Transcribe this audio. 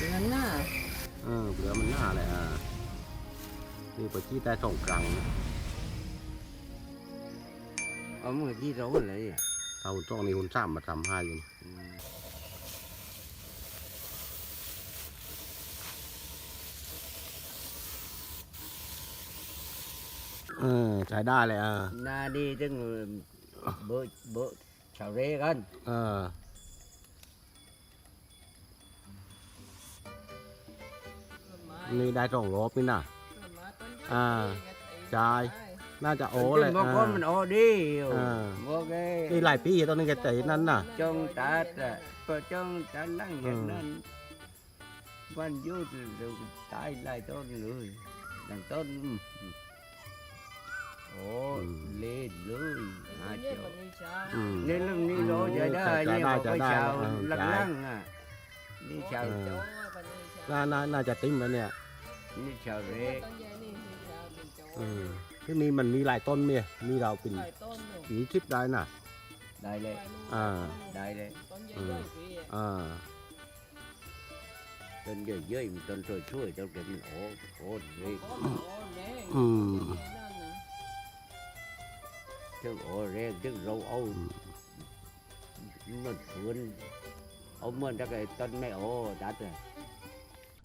เหลือหน้าเออเหลือมันหน้าแหละอะนี่ปจี้แต่ส่งกลางนะเอามือที่เราเลยเท่าต้องนี่คุณซ้ำมาทำให้ยู่เออใช้ได้เลยอะนาดีจังเบอเบอชาวเร่กัน เออ นี่ได้สองรอบนี่นะ อ่าใช่น่าจะโอ้เลยบางคนอ่ามันโอ้ดีอ่าบอกไงนี่หลายปีตอนนี้แกใจนั่นน่ะจงตัดอะก็จงตัดหลังจากนั้นวันหยุดเดี๋ยวตายหลายต้นเลยดังต้นโอ้เล่นเลยหาเจ้าอืม นี่เรื่องนี้เราจะได้จะนี่ได้บอกจะไปได้ชาวเออลังใช่ลังๆอะนี่ชาวเออน่าน่าน่าจะติ้มแล้วเนี่ย นี่ชาวเรอืมที่นี่มันมีหลายต้นเมียมีเราเป็นหลายต้นอยู่สีชิปได้น่ะ ได้เลย อ่า ได้เลยต้นใหญ่ๆพี่อะอ่าต้นเยอะๆมันต้นช่วยๆต้นเกิดมันโอ้โอ้เลยโอ้โหแดงอืมนั่นนะถึงโอ้เรกถึงเราเอามันฝืนเอาเหมือนถ้าเกิดต้นไม่โอ้ดัดเลย